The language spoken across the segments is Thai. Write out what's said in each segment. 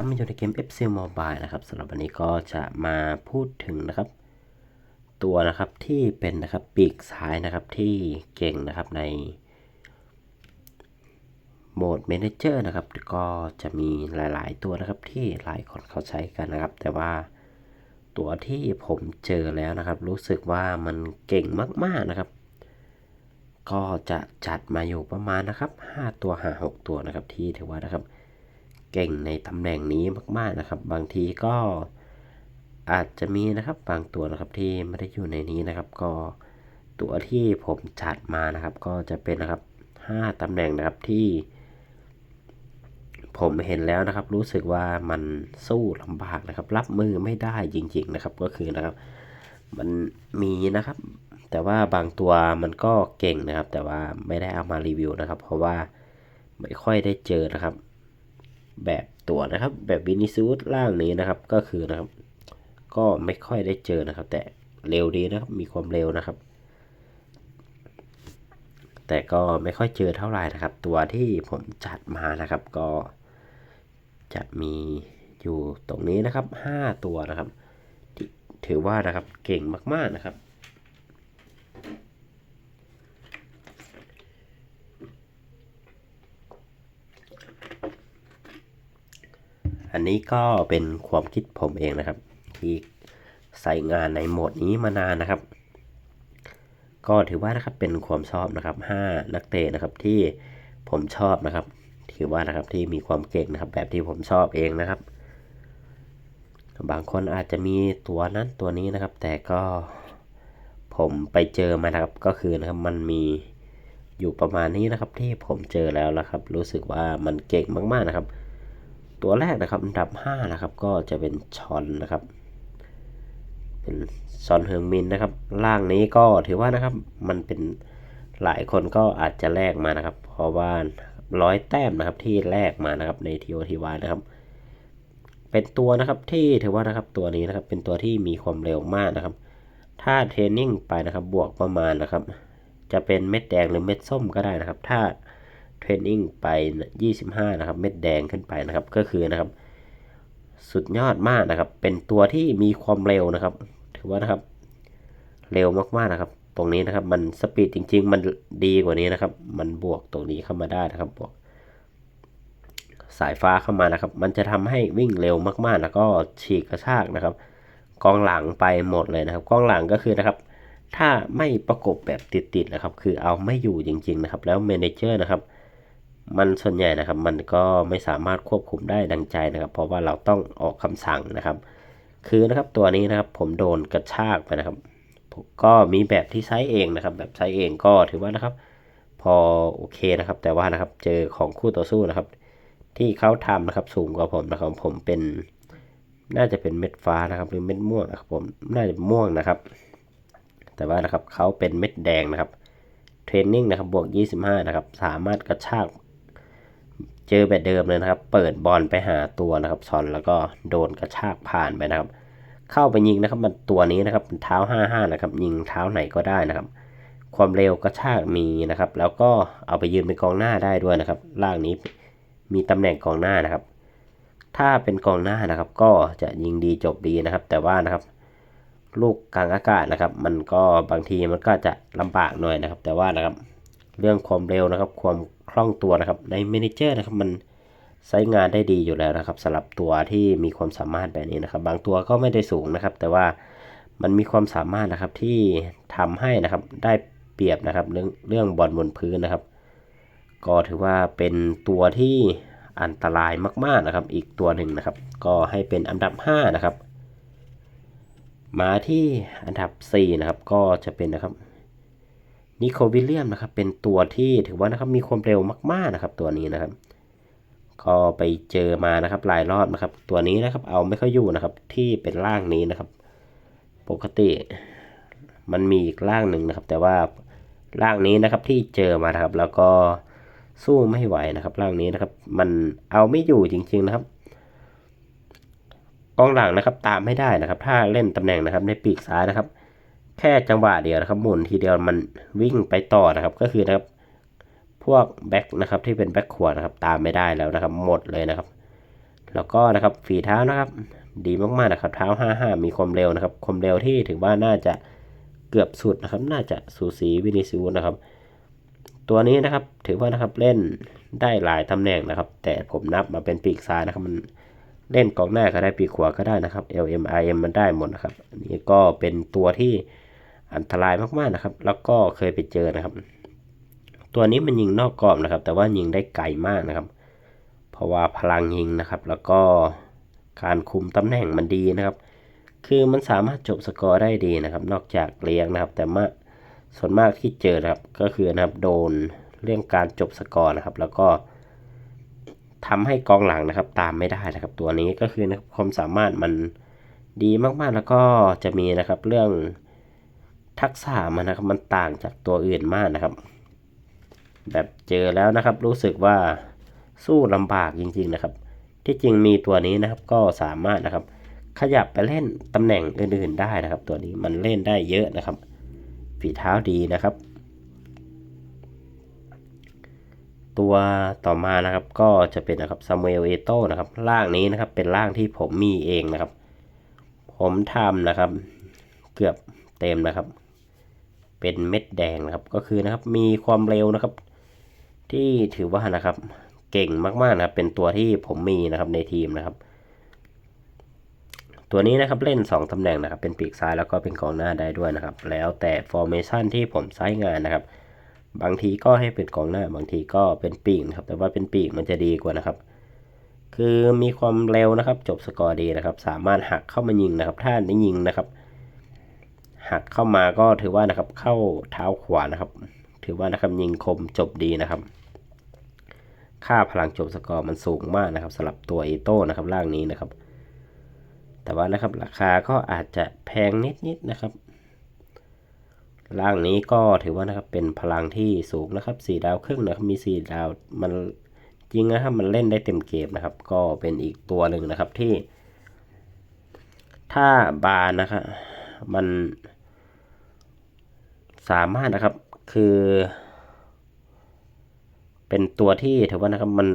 มาอยู่ในเกม FC Mobile นะครับสำหรับวันนี้ก็จะมาพูดถึงนะครับ ตัวนะครับที่เป็นนะครับปีกซ้ายนะครับที่เก่งนะครับในโหมด Manager นะครับ ก็จะมีหลาย ๆ ตัวนะครับที่หลายคนเขาใช้กันนะครับ แต่ว่าตัวที่ผมเจอแล้วนะครับ รู้สึกว่ามันเก่งมาก ๆ นะครับ ก็จะจัดมาอยู่ประมาณนะครับ 5 ตัวหา6ตัวนะครับที่ถือว่านะครับ เก่งในตำแหน่งนี้มากๆนะครับ บางทีก็อาจจะมีนะครับบางตัวนะครับที่ไม่ได้อยู่ในนี้นะครับ ก็ตัวที่ผมจัดมานะครับ ก็จะเป็นนะครับ 5ตำแหน่งนะครับที่ ผมเห็นแล้วนะครับ รู้สึกว่ามันสู้ลำบากนะครับ รับมือไม่ได้จริง ๆนะครับ ก็คือนะครับ มันมีนะครับ แต่ว่าบางตัวมันก็เก่งนะครับ แต่ว่าไม่ได้เอามารีวิวนะครับ เพราะว่าไม่ค่อยได้เจอนะครับ แบบตัวนะครับ แบบวินิซูสล่างนี้นะครับ ก็คือนะครับ ก็ไม่ค่อยได้เจอนะครับ แต่เร็วดีนะครับ มีความเร็วนะครับ แต่ก็ไม่ค่อยเจอเท่าไหร่นะครับ ตัวที่ผมจัดมานะครับ ก็จะมีอยู่ตรงนี้นะครับ 5 ตัวนะครับ ถือว่านะครับเก่งมากๆนะครับ อันนี้ก็เป็นความคิดผมเองนะครับ ที่ใส่งานในโหมดนี้มานานนะครับ ก็ถือว่านะครับเป็นความชอบนะครับ 5 นักเตะนะครับที่ผมชอบนะครับ ถือว่านะครับที่มีความเก่งนะครับ แบบที่ผมชอบเองนะครับ บางคนอาจจะมีตัวนั้นตัวนี้นะครับ แต่ก็ผมไปเจอมานะครับก็คือนะครับมันมีอยู่ประมาณนี้นะครับที่ผมเจอแล้วนะครับ รู้สึกว่ามันเก่งมากๆนะครับ ตัวแรกนะครับอันดับ5นะครับก็จะเป็นชอนนะครับ เป็นซอนเฮิงมินนะครับล่างนี้ก็ถือว่านะครับมันเป็นหลายคนก็อาจจะแลกมานะครับ เพราะว่าร้อยแต้มนะครับที่แลกมานะครับในทีโอทีวานะครับ เป็นตัวนะครับที่ถือว่านะครับตัวนี้นะครับเป็นตัวที่มีความเร็วมากนะครับ ถ้าเทรนนิ่งไปนะครับบวกประมาณนะครับ จะเป็นเม็ดแดงหรือเม็ดส้มก็ได้นะครับ ถ้า เทรนนิ่งไป 25 นะครับ เม็ดแดงขึ้นไปนะครับ ก็คือนะครับ สุดยอดมากนะครับ เป็นตัวที่มีความเร็วนะครับ ถือว่านะครับ เร็วมากๆนะครับ ตรงนี้นะครับ มันสปีดจริง ๆ มันดีกว่านี้นะครับ มันบวกตรงนี้เข้ามาได้นะครับ บวก สายฟ้าเข้ามานะครับ มันจะทำให้วิ่งเร็วมาก ๆ แล้วก็ฉีกกระชากนะครับ กองหลังไปหมดเลยนะครับ กองหลังก็คือนะครับถ้าไม่ประกบแบบติดๆนะครับ คือเอาไม่อยู่จริง ๆ นะครับ แล้วเมนเจอร์นะครับ มันส่วนใหญ่นะครับ มันก็ไม่สามารถควบคุมได้ดังใจนะครับ เพราะว่าเราต้องออกคำสั่งนะครับ คือนะครับตัวนี้นะครับผมโดนกระชากไปนะครับ ก็มีแบบที่ใช้เองนะครับ แบบใช้เองก็ถือว่านะครับ พอโอเคนะครับ แต่ว่านะครับเจอของคู่ต่อสู้นะครับ ที่เขาทำนะครับสูงกว่าผมนะครับ ผมเป็น น่าจะเป็นเม็ดฟ้านะครับ หรือเม็ดม่วงนะครับผมน่าจะม่วงนะครับ แต่ว่านะครับเขาเป็นเม็ดแดงนะครับเทรนนิ่งนะครับบวก 25 นะครับ สามารถกระชาก เจอแบบเดิมเลยนะครับ เปิดบอลไปหาตัวนะครับซอนแล้วก็โดนกระชากผ่านไปนะครับ เข้าไปยิงนะครับมันตัวนี้นะครับเท้า 55 นะครับ ยิงเท้าไหนก็ได้นะครับ ความเร็วกระชากมีนะครับ แล้วก็เอาไปยืนเป็นกองหน้าได้ด้วยนะครับล่างนี้มีตำแหน่งกองหน้านะครับ ถ้าเป็นกองหน้านะครับ ก็จะยิงดีจบดีนะครับ แต่ว่านะครับ ลูกกลางอากาศนะครับ มันก็บางทีมันก็จะลำบากหน่อยนะครับ แต่ว่านะครับ เรื่องความเร็วนะครับ ความคล่องตัวนะครับในเมนเจอร์นะครับมันใช้งานได้ดีอยู่แล้วนะครับสำหรับตัวที่มีความสามารถแบบนี้นะครับ บางตัวก็ไม่ได้สูงนะครับ แต่ว่ามันมีความสามารถนะครับที่ทำให้นะครับได้เปรียบนะครับเรื่องเรื่องบอลบนพื้นนะครับ ก็ถือว่าเป็นตัวที่อันตรายมาก ๆนะครับ อีกตัวหนึ่งนะครับ ก็ให้เป็นอันดับ 5 นะครับ มาที่อันดับ 4 นะครับ ก็จะเป็นนะครับ นิโควิลเลียมนะครับเป็นตัวที่ถือว่านะครับมีความเร็วมากๆนะครับ ตัวนี้นะครับ ก็ไปเจอมานะครับหลายรอบนะครับ ตัวนี้นะครับเอาไม่ค่อยอยู่นะครับ ที่เป็นร่างนี้นะครับ ปกติมันมีอีกร่างหนึ่งนะครับ แต่ว่าร่างนี้นะครับที่เจอมานะครับ แล้วก็สู้ไม่ไหวนะครับ ร่างนี้นะครับ มันเอาไม่อยู่จริง ๆนะครับกองหลังนะครับตามไม่ได้นะครับ ถ้าเล่นตำแหน่งนะครับ ในปีกซ้ายนะครับ แค่จังหวะเดียวนะครับหมุนทีเดียวมันวิ่งไปต่อนะครับ ก็คือนะครับ พวกแบ็คนะครับที่เป็นแบ็คขวานะครับ ตามไม่ได้แล้วนะครับ หมดเลยนะครับ แล้วก็นะครับฝีเท้านะครับ ดีมากๆนะครับ เท้า 55 มีความเร็วนะครับ ความเร็วที่ถือว่าน่าจะเกือบสุดนะครับ น่าจะสูสีวินิซิอุสนะครับ ตัวนี้นะครับถือว่านะครับเล่นได้หลายตำแหน่งนะครับ แต่ผมนับมาเป็นปีกซ้ายนะครับมันเล่นกองหน้าก็ได้ปีกขวาก็ได้นะครับ LM IM มันได้หมดนะครับนนี้ก็เป็นตัวที่ อันตรายมากๆนะครับ แล้วก็เคยไปเจอนะครับ ตัวนี้มันยิงนอกกรอบนะครับ แต่ว่ายิงได้ไกลมากนะครับ เพราะว่าพลังยิงนะครับ แล้วก็การคุมตำแหน่งมันดีนะครับ คือมันสามารถจบสกอร์ได้ดีนะครับ นอกจากเลี้ยงนะครับ แต่มาส่วนมากที่เจอนะครับ ก็คือนะครับโดนเรื่องการจบสกอร์นะครับ แล้วก็ทำให้กองหลังนะครับ ตามไม่ได้นะครับ ตัวนี้ก็คือนะครับความสามารถมันดีมากๆ แล้วก็จะมีนะครับเรื่อง ทักษะมันนะครับมันต่างจากตัวอื่นมากนะครับ แบบเจอแล้วนะครับ รู้สึกว่าสู้ลำบากจริง ๆนะครับ ที่จริงมีตัวนี้นะครับก็สามารถนะครับ ขยับไปเล่นตำแหน่งอื่นๆได้นะครับ ตัวนี้มันเล่นได้เยอะนะครับ ฝีเท้าดีนะครับ ตัวต่อมานะครับก็จะเป็นนะครับซามูเอลเอโตนะครับร่างนี้นะครับเป็นร่างที่ผมมีเองนะครับ ผมทำนะครับ เกือบเต็มนะครับ เป็นเม็ดแดงนะครับ ก็คือนะครับมีความเร็วนะครับ ที่ถือว่านะครับ เก่งมากๆนะครับ เป็นตัวที่ผมมีนะครับในทีมนะครับ ตัวนี้นะครับเล่น 2ตำแหน่งนะครับ เป็นปีกซ้ายแล้วก็เป็นกองหน้าได้ด้วยนะครับ แล้วแต่ฟอร์เมชันที่ผมใช้งานนะครับ บางทีก็ให้เป็นกองหน้า บางทีก็เป็นปีกนะครับ แต่ว่าเป็นปีกมันจะดีกว่านะครับคือมีความเร็วนะครับ จบสกอร์ดีนะครับ สามารถหักเข้ามายิงนะครับ ถ้าได้ยิงนะครับ หักเข้ามาก็ถือว่านะครับเข้าเท้าขวานะครับ ถือว่านะครับยิงคมจบดีนะครับ ค่าพลังจบสกอร์มันสูงมากนะครับสำหรับตัวเอโต้นะครับร่างนี้นะครับ แต่ว่านะครับราคาก็อาจจะแพงนิดๆนะครับร่างนี้ก็ถือว่านะครับเป็นพลังที่สูงนะครับ 4 ดาวครึ่งนะครับมี 4 ดาวมันจริงนะครับมันเล่นได้เต็มเกมนะครับ ก็เป็นอีกตัวหนึ่งนะครับที่ ถ้าบานนะครับมัน สามารถนะครับคือ เป็นตัวที่ถือว่านะครับมัน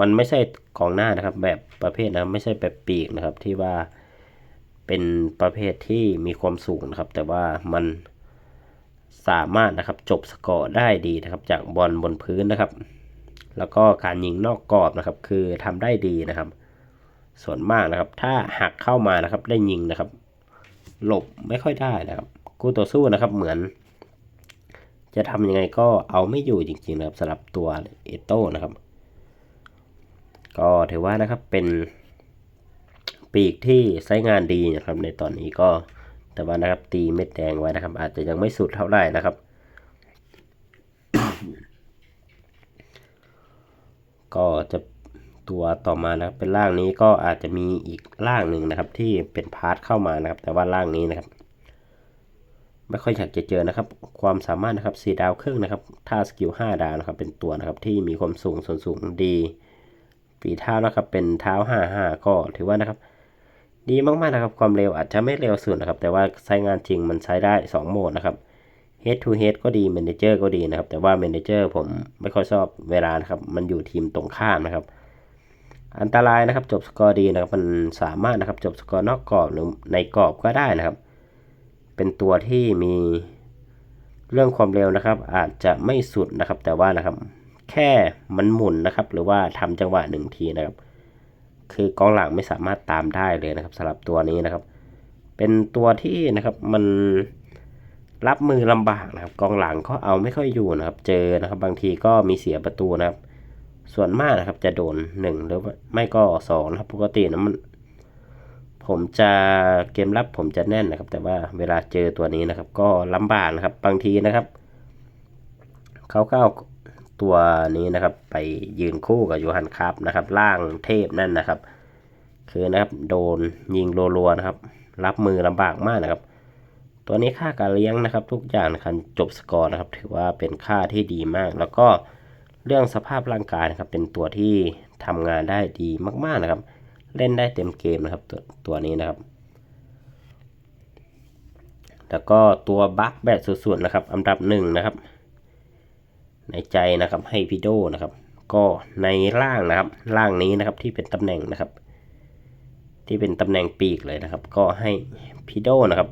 มันไม่ใช่ของหน้านะครับ แบบประเภทนะไม่ใช่แบบปีกนะครับ ที่ว่าเป็นประเภทที่มีความสูงนะครับ แต่ว่ามันสามารถนะครับจบสกอร์ได้ดีนะครับ จากบอลบนพื้นนะครับ แล้วก็การยิงนอกกรอบนะครับ คือทำได้ดีนะครับ ส่วนมากนะครับ ถ้าหักเข้ามานะครับได้ยิงนะครับ หลบไม่ค่อยได้นะครับ กู้ต่อสู้นะครับ เหมือน จะทำยังไงก็เอาไม่อยู่จริงๆนะครับสำหรับตัวเอโต้นะครับ ก็ถือว่านะครับเป็นปีกที่ใช้งานดีนะครับ ในตอนนี้ก็แต่ว่านะครับตีเม็ดแดงไว้นะครับ อาจจะยังไม่สุดเท่าไหร่นะครับ ก็จะตัวต่อมานะครับเป็นร่างนี้ก็อาจจะมีอีกร่างหนึ่งนะครับ ที่เป็นพาร์ทเข้ามานะครับ แต่ว่าร่างนี้นะครับ ไม่ค่อยอยากจะเจอนะครับ ความสามารถนะครับ4ดาวครึ่งนะครับท่าสกิล5ดาวนะครับ เป็นตัวนะครับที่มีความสูงส่วนสูงดีฝีเท้านะครับเป็นเท้า 55 ก็ถือว่านะครับ ดีมากๆนะครับ ความเร็วอาจจะไม่เร็วสุดนะครับ แต่ว่าใช้งานจริงมันใช้ได้ 2 โหมดนะครับ head to head ก็ดี manager ก็ดีนะครับ แต่ว่า manager ผมไม่ค่อยชอบเวลานะครับ มันอยู่ทีมตรงข้ามนะครับ อันตรายนะครับจบสกอร์ดีนะครับ มันสามารถนะครับจบสกอร์นอกกรอบหรือในกรอบก็ได้นะครับ เป็นตัวที่มีเรื่องความเร็วนะครับ อาจจะไม่สุดนะครับ แต่ว่านะครับ แค่มันหมุนนะครับ หรือว่าทำจังหวะหนึ่งทีนะครับ คือกองหลังไม่สามารถตามได้เลยนะครับสำหรับตัวนี้นะครับ เป็นตัวที่นะครับมันรับมือลำบากนะครับ กองหลังก็เอาไม่ค่อยอยู่นะครับ เจอนะครับ บางทีก็มีเสียประตูนะครับ ส่วนมากนะครับจะโดนหนึ่งหรือไม่ก็สองนะครับปกตินะมัน ผมจะเกมรับผมจะแน่นนะครับ แต่ว่าเวลาเจอตัวนี้นะครับ ก็ลำบากนะครับบางทีนะครับเขาก็เอาตัวนี้นะครับ ไปยืนคู่กับยูฮันครับนะครับ ล่างเทพนั่นนะครับ คือนะครับโดนยิงรัวๆนะครับ รับมือลำบากมากนะครับ ตัวนี้ค่าการเลี้ยงนะครับ ทุกอย่างนะครับจบสกอร์นะครับ ถือว่าเป็นค่าที่ดีมาก แล้วก็เรื่องสภาพร่างกายนะครับ เป็นตัวที่ทำงานได้ดีมากๆนะครับ เล่นได้เต็มเกมนะครับตัวตัวนี้นะครับ แล้วก็ตัวบัคแบบสุดๆนะครับ อันดับหนึ่งนะครับ ในใจนะครับให้พีโดนะครับ ก็ในล่างนะครับล่างนี้นะครับที่เป็นตำแหน่งนะครับ ที่เป็นตำแหน่งปีกเลยนะครับ ก็ให้พิโดนะครับ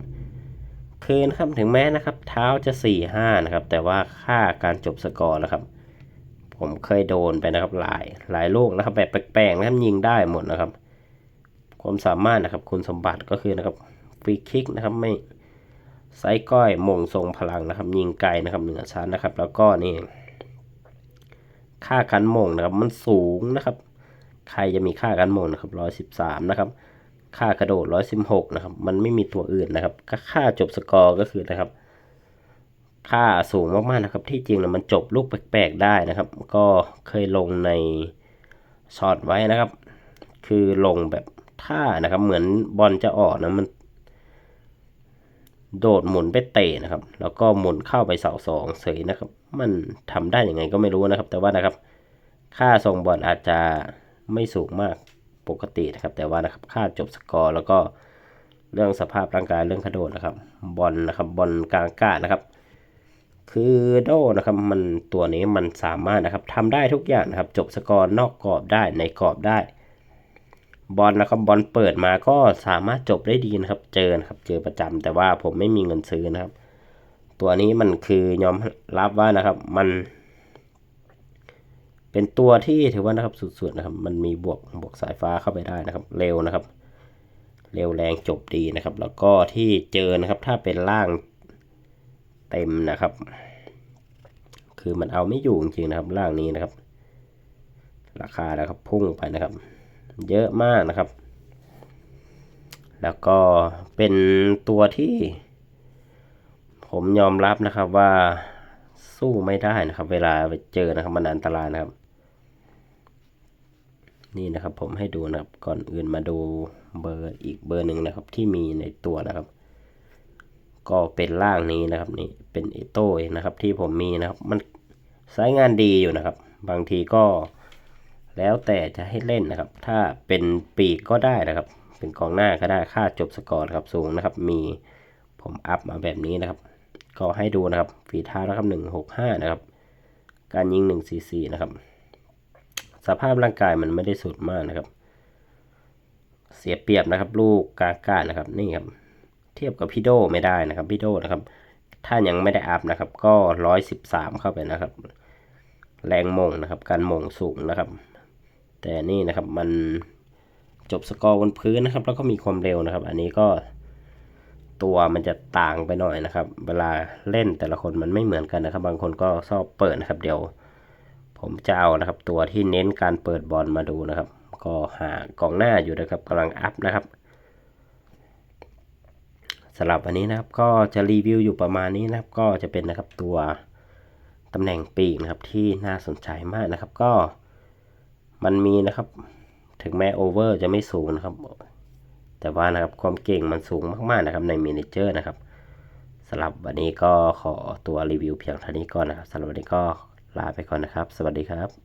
คือนครับถึงแม้นะครับ เท้าจะ4ี่ห้านะครับ แต่ว่าค่าการจบสกอร์นะครับ ผมเคยโดนไปนะครับหลายหลายลูกนะครับ แบบแปลกๆนะครับยิงได้หมดนะครับ ความสามารถนะครับคุณสมบัติก็คือนะครับฟรีคิกนะครับไม่ไซก้อยมงทรงพลังนะครับ ยิงไกลนะครับเหนือชั้นนะครับ แล้วก็นี่ค่ากันมงนะครับ มันสูงนะครับ ใครจะมีค่ากันมงนะครับร้อยสิบสามนะครับ ค่ากระโดดร้อยสิบหกนะครับ มันไม่มีตัวอื่นนะครับค่าจบสกอร์ก็คือนะครับ ค่าสูงมากๆนะครับ ที่จริงนะมันจบลูกแปลกๆได้นะครับ ก็เคยลงในช็อตไว้นะครับ คือลงแบบ ท่านะครับ เหมือนบอลจะออกนะมัน โดดหมุนไปเตะนะครับ แล้วก็หมุนเข้าไปเสาสองเสยนะครับ มันทำได้ยังไงก็ไม่รู้นะครับ แต่ว่านะครับ ค่าส่งบอลอาจจะไม่สูงมากปกตินะครับ แต่ว่านะครับ ค่าจบสกอร์แล้วก็เรื่องสภาพร่างกายเรื่องกระโดดนะครับ บอลนะครับบอลกลางกาศนะครับ คือโดนะครับ มันตัวนี้มันสามารถนะครับทำได้ทุกอย่างนะครับ จบสกอร์นอกกรอบได้ในกรอบได้ บอลนะครับบอลเปิดมาก็สามารถจบได้ดีนะครับ เจอนะครับ เจอประจำแต่ว่าผมไม่มีเงินซื้อนะครับ ตัวนี้มันคือยอมรับว่านะครับ มัน เป็นตัวที่ถือว่านะครับสุดๆนะครับ มันมีบวกบวกสายฟ้าเข้าไปได้นะครับ เร็วนะครับ เร็วแรงจบดีนะครับ แล้วก็ที่เจอนะครับ ถ้าเป็นล่างเต็มนะครับ คือมันเอาไม่อยู่จริงๆนะครับ ล่างนี้นะครับ ราคานะครับพุ่งไปนะครับ เยอะมากนะครับ แล้วก็เป็นตัวที่ผมยอมรับนะครับว่าสู้ไม่ได้นะครับ เวลาไปเจอนะครับมันอันตรายนะครับ นี่นะครับผมให้ดูนะครับก่อนอื่นมาดูเบอร์อีกเบอร์หนึ่งนะครับ ที่มีในตัวนะครับ ก็เป็นล่างนี้นะครับนี่เป็นเอโต้นะครับที่ผมมีนะครับ มันใช้งานดีอยู่นะครับ บางทีก็ แล้วแต่จะให้เล่นนะครับ ถ้าเป็นปีกก็ได้นะครับ เป็นกองหน้าก็ได้ค่าจบสกอร์นะครับสูงนะครับ มีผมอัพมาแบบนี้นะครับ ก็ให้ดูนะครับ ฝีเท้านะครับหนึ่งหกห้านะครับ การยิงหนึ่งสี่สี่นะครับ สภาพร่างกายมันไม่ได้สุดมากนะครับ เสียเปรียบนะครับ ลูกกากานะครับนี่ครับ เทียบกับพี่โดไม่ได้นะครับพี่โดนะครับ ถ้ายังไม่ได้อัพนะครับ ก็ร้อยสิบสามเข้าไปนะครับ แรงมงนะครับ การมงสูงนะครับ แต่นี่นะครับมันจบสกอร์บนพื้นนะครับ แล้วก็มีความเร็วนะครับ อันนี้ก็ตัวมันจะต่างไปหน่อยนะครับ เวลาเล่นแต่ละคนมันไม่เหมือนกันนะครับ บางคนก็ชอบเปิดนะครับ เดี๋ยว ผมจะเอานะครับ ตัวที่เน้นการเปิดบอลมาดูนะครับ ก็หากองหน้าอยู่นะครับกำลังอัพนะครับสำหรับวันนี้นะครับก็จะรีวิวอยู่ประมาณนี้นะครับ ก็จะเป็นนะครับตัวตำแหน่งปีกนะครับที่น่าสนใจมากนะครับ ก็ มันมีนะครับ ถึงแม้โอเวอร์จะไม่สูงนะครับ แต่ว่านะครับความเก่งมันสูงมากๆนะครับในมินิเจอร์นะครับสำหรับวันนี้ก็ขอตัวรีวิวเพียงเท่านี้ก่อนนะครับสำหรับวันนี้ก็ลาไปก่อนนะครับ สวัสดีครับ